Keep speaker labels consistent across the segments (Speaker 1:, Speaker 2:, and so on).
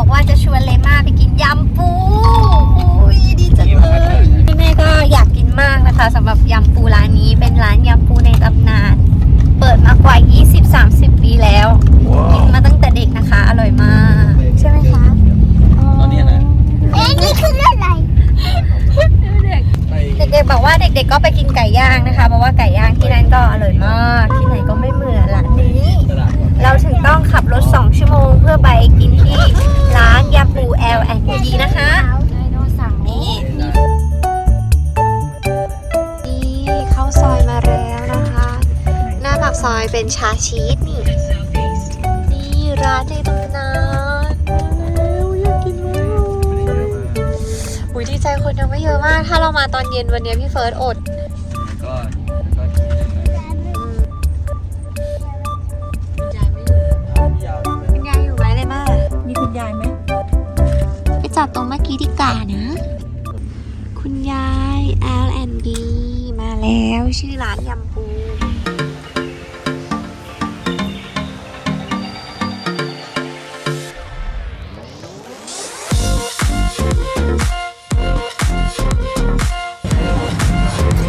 Speaker 1: วินบอกว่าจะชวนเลม่าไปกินยำปูอุ้ยดีจังเลยแม่ก็อยากกินมากนะคะสำหรับยำปูร้านนี้เป็นร้านยำปูในตำนาน เปิดมากว่า 20-30 ปีแล้ว กินมาตั้งแต่เด็กนะคะ อร่อยมาก ใช่ไหมคะ
Speaker 2: ตอนนี้นะ
Speaker 1: เอ๊ะนี่คืออะไร
Speaker 2: ไป
Speaker 1: เด็กๆบอกว่าเด็กๆก็ไปกินไก่ย่างนะคะเพราะว่าไก่ย่างที่นั่นก็อร่อยมากที่ไหนก็ไม่เหมือนร้านนี้
Speaker 2: ตลาดก่อน
Speaker 1: เราถึงต้องขับรถ 2 ชั่วโมงเพื่อไปกินที่ร้านยำปู L and D นะคะนี่นี่เข้าซอยมาแล้วนะคะ หน้าปากซอยเป็นชาชีสนี่นี่ร้านในตำนานแล้วอยากกินมากอุ้ยดีใจคนยังไม่เยอะมาก ถ้าเรามาตอนเย็นวันนี้พี่เฟิร์สอด ไปจับตรงเมื่อกี้ดีกว่านะ คุณยาย L&B มาแล้วชื่อร้านยำปู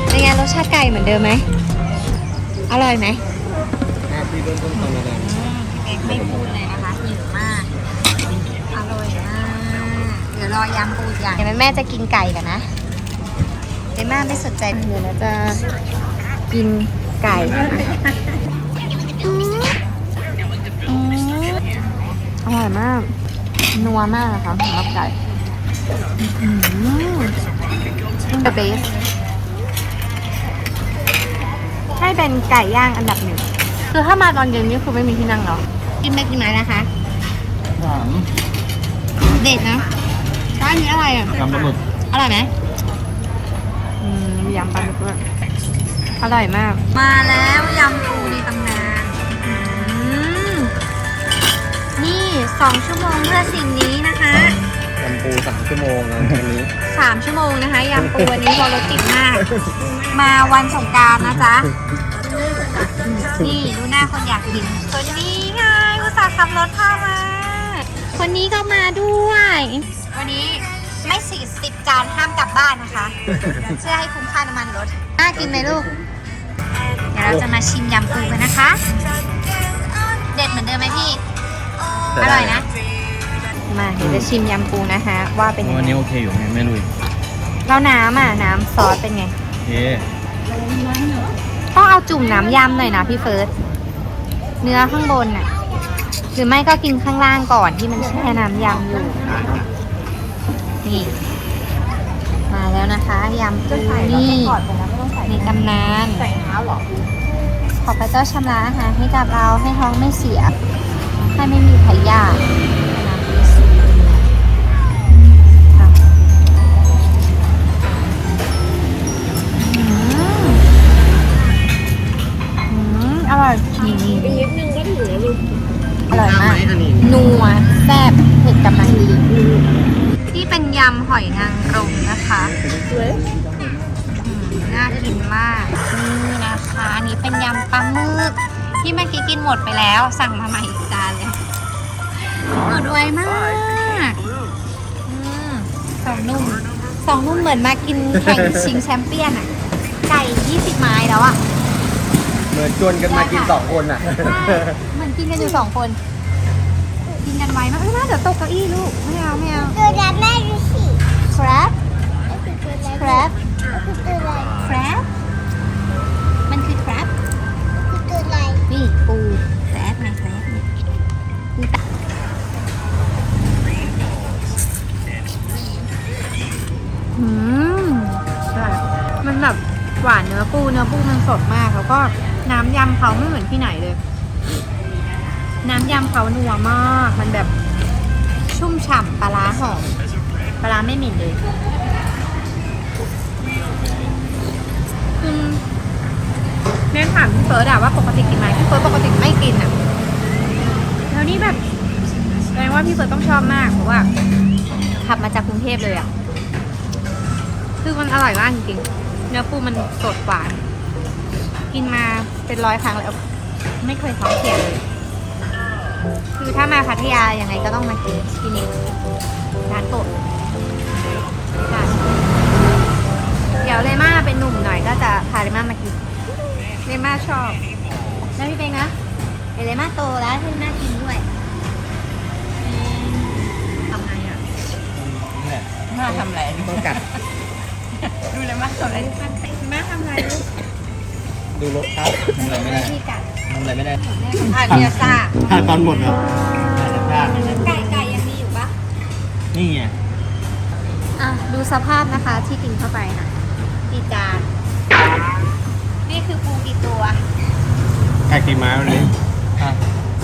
Speaker 1: เป็นไงรสชาติไก่เหมือนเดิมไหม อร่อยไหม
Speaker 2: หน้าที่เริ่มต้นตอนนั้น
Speaker 1: ไม่พูดเลยนะคะหิวมาก อร่อยมาก เดี๋ยว รอยำปูอีกอย่างเดี๋ยวแม่จะกินไก่กันนะเดม่าไม่สนใจเดี๋ยวเราจะกินไก่อืมอืมอร่อยมาก นัวมากนะคะสำหรับไก่อืม the best ให้เป็นไก่ย่างอันดับหนึ่ง คือถ้ามาตอนเย็นนี่คือไม่มีที่นั่งหรอ กินไปกี่ไม้แล้วคะ
Speaker 2: สาม
Speaker 1: เด็ดนะ ร้านนี้อะไรอะ
Speaker 2: ยำปลาหมึก
Speaker 1: อร่อยไหมอืมมียำปลาหมึกด้วยอร่อยมาก มาแล้วยำปูในตำนานอืมนี่สองชั่วโมงเพื่อสิ่งนี้นะคะ
Speaker 2: ยำปูสามชั่วโมงนะวันนี้
Speaker 1: สามชั่วโมงนะคะยำปูวันนี้พอรถติดมาก มาวันสงกรารนะจ๊ะ นี่ดูหน้าคนอยากกินคนนี้ไงอุตส่าห์ขับรถพามา คนนี้ก็มาด้วย วันนี้ไม่สี่สิบจานห้ามกลับบ้านนะคะ เพื่อให้คุ้มค่าน้ำมันรถ น่ากินไหมลูก เดี๋ยวเราจะมาชิมยำปูกันนะคะ เด็ดเหมือนเดิมไหมพี่ อร่อยนะ มาเดี๋ยวจะชิมยำปูนะคะว่าเป็นยัง
Speaker 2: วัน
Speaker 1: ไง
Speaker 2: นี้โอเคอยู่ไหมแม่ลุย
Speaker 1: แล้วน้ำอะน้ำซอสเป็นไง
Speaker 2: โอเค
Speaker 1: ต้องเอาจุ่มน้ำยำหน่อยนะพี่เฟิร์ส เนื้อข้างบนน่ะ หรือไม่ก็กินข้างล่างก่อนที่มันแช่น้ำยำอยู่ นี่ มาแล้วนะคะยำปูนี่
Speaker 3: ก่อนไปนะไม่ต้องใส่
Speaker 1: ในตำนาน
Speaker 3: ใส่เท้าหรอ
Speaker 1: ขอพระเจ้าชำระอาหารให้กับเราให้ท้องไม่เสีย ให้ไม่มีพยาธิน้ำไม่เสียอะอืมอืมอร่อยนี่นี่
Speaker 3: อีกนิดนึงก็ถือลูก
Speaker 1: อร่อยมาก
Speaker 2: อันนี้
Speaker 1: นัว แซ่บ เผ็ดกำลังดีนี่เป็นยำหอยนางรมนะคะ
Speaker 3: สวย
Speaker 1: อืมน่ากินมาก นี่นะคะ อันนี้เป็นยำปลาหมึกที่เมื่อกี้กินหมดไปแล้ว สั่งมาใหม่อีกจานเลยหมดไวมากอืมสองนุ่มสองนุ่มเหมือนมากินแข่งชิงแชมเปี้ยนอะไก่20ไม้แล้วอะ
Speaker 2: เหมือนชวนกันมากินสองคนอะ
Speaker 1: เหมือนกินกันอยู่สองคน กินกันไวมากเอ้ยน่าเดี๋ยวตกเก้าอี้ลูกไม่เอาไม่เอา
Speaker 4: ตัวนั้นแม่ดูสิ
Speaker 1: crab
Speaker 4: ก็คือตัวนั้น
Speaker 1: crab
Speaker 4: ก็คือตัวอะไร
Speaker 1: crab มันคือ crab
Speaker 4: คือตัวอะไร
Speaker 1: นี่ปู crab ไง crab เนี่ยปูตะอืมใช่มันแบบหวานเนื้อปูเนื้อปูมันสดมากแล้วก็น้ำยำเขาไม่เหมือนที่ไหนเลย น้ำยำเขานัวมาก มันแบบชุ่มฉ่ำปลาร้าหอมปลาร้าไม่หม็นเลยอืมเน้นถามพี่เฟิร์สอะว่าปกติกินไหมพี่เฟิร์สปกติไม่กินอะแล้วนี่แบบแสดงว่าพี่เฟิร์สต้องชอบมากเพราะว่า ขับมาจากกรุงเทพเลยอะคือมันอร่อยมากจริงๆเนื้อปูมันสดหวาน กินมาเป็นร้อยครั้งแล้ว ไม่เคยท้องเสียเลย คือถ้ามาพัทยายังไงก็ต้องมากินที่นี่ร้านโปรดค่ะเดี๋ยวเลม่าเป็นหนุ่มหน่อยก็จะพาเลม่ามากินเลม่าชอบแล้วพี่เป็นนะเดี๋ยวเลม่าโตแล้วให้เลม่ากินด้วยทำไงอะ
Speaker 2: นี่แหละ
Speaker 3: มาทำอะไร
Speaker 2: ต้องกัด
Speaker 3: ดูเลยมาทำอะไร
Speaker 1: แม่ทำอะไรลูก
Speaker 2: ดูรสครับทำอะไรไม่ได้
Speaker 1: พี่กัด
Speaker 2: ทำอะไรไม่ได้
Speaker 1: อะเนี่ยซ่า
Speaker 2: ถ้าตอนหมดครับ
Speaker 1: ไก่ไก่ยังมีอยู่ปะ
Speaker 2: นี่ไง
Speaker 1: อะดูสภาพนะคะที่กินเข้าไปค่ะกี่จานนี่คือปูกี่ตัว
Speaker 2: ไก่กี่ไม้วันนี้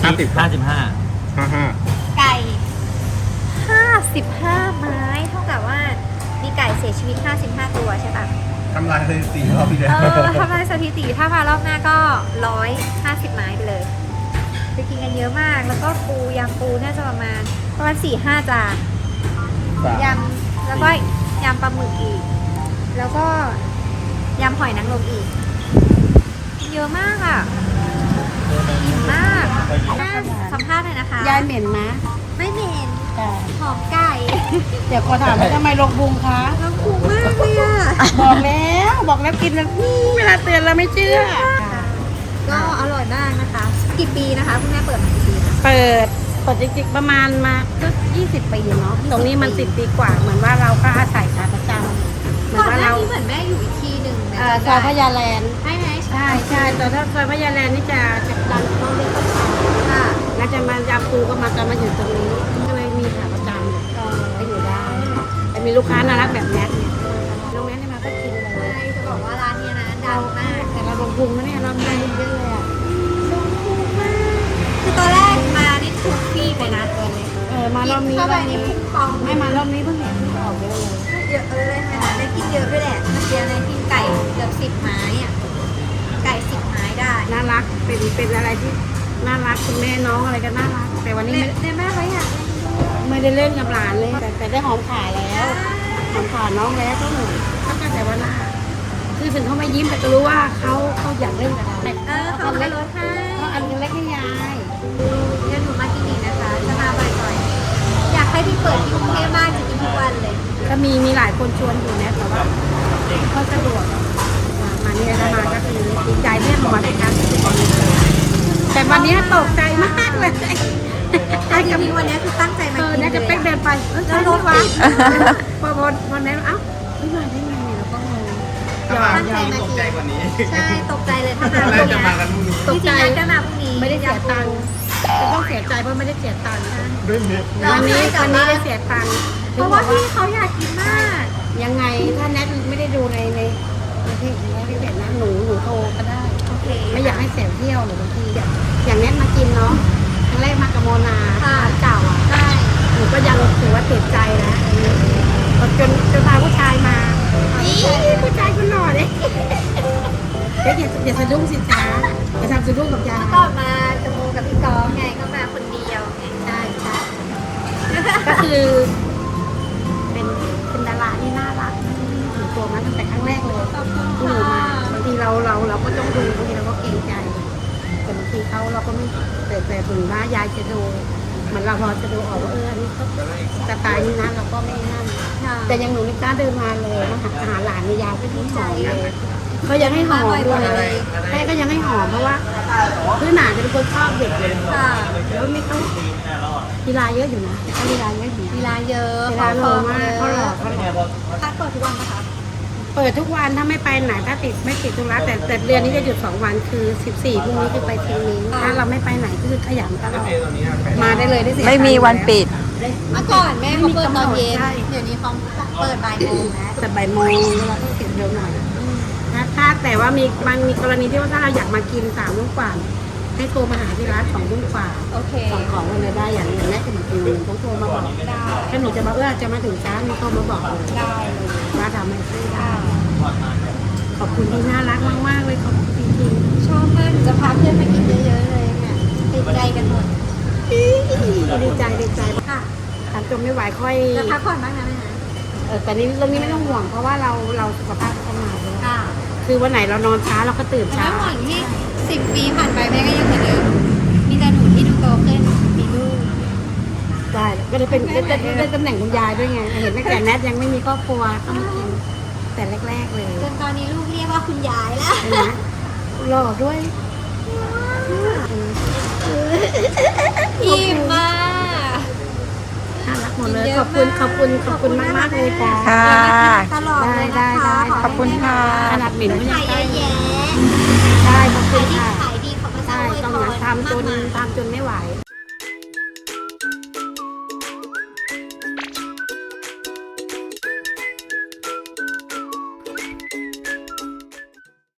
Speaker 2: ห้าสิบ ห้าสิบห้าห้าห้า
Speaker 1: ไก่55ไม้เท่ากับว่ามีไก่เสียชีวิต 55 ตัวใช่ปะ
Speaker 2: ทำลายสถิติรอบที่แล้ว
Speaker 1: เออทำลายสถิติถ้ามารอบหน้าก็150ไม้ไปเลยไปกินกันเยอะมาก แล้วก็ปูยำปูน่าจะประมาณประมาณ4-5จานยำแล้วก็ยำปลาหมึกอีก แล้วก็ยำหอยนางรมอีก เยอะมากอะอิ่มมากน่าสัมภาษณ์เลยนะคะ
Speaker 3: ยายเหม็นนะ
Speaker 1: ไม่เหม็น
Speaker 3: แต่
Speaker 1: หอมไก่
Speaker 3: เดี๋ยวขอถามว่าทำไมลงบุงคะ
Speaker 1: น้ำคูมากเลยอะ
Speaker 3: บอกแล้วบอกแล้วกินแล้วอืมเวลาเตือนเราไม่เชื่อ
Speaker 1: ก็อร่อยมากนะคะ กี่ปีนะคะคุณแม่เปิดมากี่ปีนะ
Speaker 3: เปิดเปิดจริงๆประมาณมาก็ยี่สิบปีเนาะตรงนี้มันสิบปีกว่าเหมือนว่าเราก็อาศัยขาประจำเหมือ
Speaker 1: ก่
Speaker 3: น
Speaker 1: อนหน้า
Speaker 3: ว่าเรา
Speaker 1: นี้เหมือนแม่อยู่อีกที่หนึ่งนะ
Speaker 3: เอ่อซอยพญาแลนด์
Speaker 1: ใช่ไหม
Speaker 3: ใช่ใช่แต่ถ้าซอยพญาแลนด์นี่จะจะดันต้องเรียกเขาขา
Speaker 1: ค่ะ
Speaker 3: แล้วจะมายำปูก็มาจะมาอยู่ตรงนี้ ก็เลย มีขาประจำก็อยู่ได้แต่มีลูกค้าน่ารักแบบแนทเนี่ยโรงแรมนี่มาก็กินเลย
Speaker 1: ใช่จะบอกว่าร้านเนี้ยนะดังมาก
Speaker 3: แต่เราลงพุงนะเนี่ยเราไม่ได้เยอะเลยอะ
Speaker 1: คือตอนแรกมานี่ทุกที่ไปนะตัวนี้
Speaker 3: เออมารอบนี้
Speaker 1: เข้ารไป
Speaker 3: อบ
Speaker 1: นี่
Speaker 3: นี้
Speaker 1: พุ่งปอง
Speaker 3: ไม่มารอบนี้เพิ่งเห็นที่ออกเยอะเลย
Speaker 1: เยอะเลยค่ะได้กินเยอะด้วยแหละเมื่อกี้ได้กินไก่เกือบสิบไม้อะไก่สิบไม้ได้
Speaker 3: น่ารักเป็นเป็นอะไรที่น่ารักคุณแม่น้องอะไรก็น่ารัก แต่วัน
Speaker 1: นี้
Speaker 3: ไม่
Speaker 1: ในแม่เขาอยาก
Speaker 3: ไม่ได้เล่นกับหลานเลย แต่แต่ได้หอมขาแล้วหอมขาน้องแล้วก็หนูก็แต่ว่าหน้าคือถึงเขาไม่ยิ้มแต่ก็รู้ว่าเขาเขาอยากเล่นกับเรา
Speaker 1: เออเขาจะลดให้
Speaker 3: เขาอันเล็กให้ยาย
Speaker 1: เดี๋ยวหนูมากินอีกนะคะจะมาบ่อยๆอยากให้พี่เปิดที่กรุงเทพมากจะกินทุกวันเลย
Speaker 3: ก็มีมีหลายคนชวนอยู่นะแต่ว่าเขาสะดวกมาเนี่ยถ้ามาก็คือดีใจที่มาด้วยกันแต่วันนี้ตกใจมากเลย
Speaker 1: แต่จริงๆวันนี้คือตั้งใจมา
Speaker 3: เออ
Speaker 1: กิน
Speaker 3: น่าจะ
Speaker 1: เล
Speaker 3: เป๊ก
Speaker 1: ย
Speaker 3: เดินไปเออ
Speaker 1: แล้วรถวะ
Speaker 3: พอพอพอแนนเอ้าไม่มาได้ไงเนี่ยเราก็งงยอม
Speaker 1: ตั้ง
Speaker 3: ย
Speaker 1: ใจ
Speaker 3: อม
Speaker 1: มา
Speaker 2: ตก
Speaker 1: กิ
Speaker 2: ใจ
Speaker 1: น
Speaker 2: กว่านี้
Speaker 1: ใช่ตกใจเลยถ้ามา
Speaker 2: น่า
Speaker 1: พรุ่ง
Speaker 2: จะ
Speaker 1: นี้
Speaker 2: มากันพรุ่งนี้
Speaker 3: ตกใจ
Speaker 1: จริงๆนัดกันมาพรุ่งนี้
Speaker 3: ไม่ได้เสียตังค์จะต้องเสียใจเพราะไม่ได้เสียตังค์
Speaker 2: ด้วยเม็ด
Speaker 3: วันนี้วันนี้ได้เสียตังค์
Speaker 1: เพราะว่าพี่เขาอยากกินมาก
Speaker 3: ยังไงถ้าแนทไม่ได้ดูในในในเพจในเพจนะหนูหนูโทรก็ได้
Speaker 1: โอเค
Speaker 3: ไม่อยากให้เสียเที่ยวหรือบางทีอย่างอย่างแนทมากินเนาะ ครั้งแรกมากับโมนา
Speaker 1: ค่ะ
Speaker 3: ร้านเก่าอะ
Speaker 1: ได้
Speaker 3: หนูก็ยังถือว่าติดใจนะพอจนจนพาผู้ชายมานี่ผู้ชายคนหล่อเลยเดี๋ยวอย่าอย่าสะดุ้งสิจ้าอย่าทำสะดุ้งกับยาย
Speaker 1: ก็มากับโมกับพี่ก้องไงก็มาคนเดียวไง
Speaker 3: ใช่ใช่ก็คือ เป็นเป็นดาราที่น่ารักถึงตัวมาตั้งแต่ครั้งแรกเลย
Speaker 1: ขอบคุณ
Speaker 3: ที่หนู
Speaker 1: ค่ะ
Speaker 3: มาบางทีเราเราเราก็ต้องดูบางทีเราก็เกรงใจแต่บางทีเขาเราก็ไม่ แต่แต่ถึงว่ายายจะดูเหมือนเราพอจะดูออกว่าเอออันนี้เขาสไตล์นี้นะเราก็ไม่นั่น
Speaker 1: ค่ะ
Speaker 3: แต่ยังหนูไม่กล้าเดินมาเลยมาหาหาหลานในยายไม่ที่หอมเลยเขายังให้หอมด้วยแม่ก็ยังให้หอมเพราะว่าพื้นหนาจะเป็นคนชอบเด็กเลย
Speaker 1: ค่ะ
Speaker 3: แล้วไม่เขากีฬาเยอะอยู่นะเขากีฬาเยอะอยู่
Speaker 1: เวลาเยอะ
Speaker 3: เวลาโลมากเขาหล่อเขาหล่อ
Speaker 1: ร้านเปิดทุกวันนะคะ
Speaker 3: เปิดทุกวันถ้าไม่ไปไหนถ้าติดไม่ติดธุระแต่แต่เดือนนี้จะหยุดสองวันคือ 14พรุ่งนี้คือไปทีนี้ถ้าเราไม่ไปไหนก็คือขยันตลอดมาได้เลยได้เสีย
Speaker 5: ไม่มีวันปิด
Speaker 1: เมื่อก่อนแม่เขาเปิดตอนเย็น
Speaker 3: ใช่
Speaker 1: เดี๋ยวนี้เขาเปิดบ่ายโมงแล้ว
Speaker 3: แต่บ่ายโมงเราต้องเก็บเร็วหน่อยถ้าถ้าแต่ว่ามีมันมีกรณีที่ว่าถ้าเราอยากมากินสามทุ่มกว่าให้โทรมาหาที่ร้านสองทุ่มกว่า
Speaker 1: โอเค
Speaker 3: สั่งของกันเลยได้อย่างอย่างแรกจะมากินต้องโทรมาบอก
Speaker 1: ได้
Speaker 3: ถ้าหนูจะมาเอื้อจะมาถึงช้าหนูโทรมาบอกเลย
Speaker 1: ได้เลย
Speaker 3: ว่าทำให้ซื้อได้ ขอบคุณที่น่ารักมากๆเลยขอบคุณจริง
Speaker 1: ชอบมากหนูจะพาเพื่อนมากินเยอะๆเลยค่ะติดใจกันหมด
Speaker 3: ๆดีใจดีใจ
Speaker 1: ค่ะ
Speaker 3: ทานจนไม่ไหวค่อย
Speaker 1: จะพักผ่อนบ้างนะแม่นะ
Speaker 3: เออแต่นี้เรื่องนี้ไม่ต้องห่วงเพราะว่าเราเราสุขภาพพัฒนาแล้ว
Speaker 1: ค่ะ
Speaker 3: คือวันไหนเรานอนช้าเราก็ตื่น
Speaker 1: แต่
Speaker 3: ช้า
Speaker 1: ว่าก่อนที่สิบปีผ่านไปแม่ก็ยังเหมือนเดิมมีแต่หนูที่ดูโตขึ้น
Speaker 3: ก็เลยเป็นได้ได้ได้ตำแหน่งคุณยายด้วยไง เห็นตั้งแต่แนทยังไม่มีครอบครัวเข้ามากิน แต่แรก ๆ เลย
Speaker 1: จนตอนนี้ลูกเรียกว่าคุณยายแล้ว
Speaker 3: เห็นไหมหล่อด้วย
Speaker 1: อิ่มมาก
Speaker 3: น่ารักหมดเลย ขอบคุณขอบคุณขอบคุณมากมากๆเลยจ้า
Speaker 5: ค่ะ
Speaker 1: ตลอดเลย
Speaker 3: ได้
Speaker 1: นะคะ
Speaker 3: ได้ได้
Speaker 5: ขอบคุณค่ะ
Speaker 3: ขนาดหมิ่นก็ยั
Speaker 1: ขางย
Speaker 3: ใกล้
Speaker 1: เยอะแยะ
Speaker 3: ได้ขอบคุ
Speaker 1: ขาย
Speaker 3: ณ
Speaker 1: ดี
Speaker 3: ค่ะ
Speaker 1: ขายดีขอบพระเจ้า
Speaker 3: ใช่
Speaker 1: อวย
Speaker 3: ต้อง
Speaker 1: พร
Speaker 3: นะทำจน
Speaker 1: มากมาย
Speaker 3: ทำจนไม่ไหว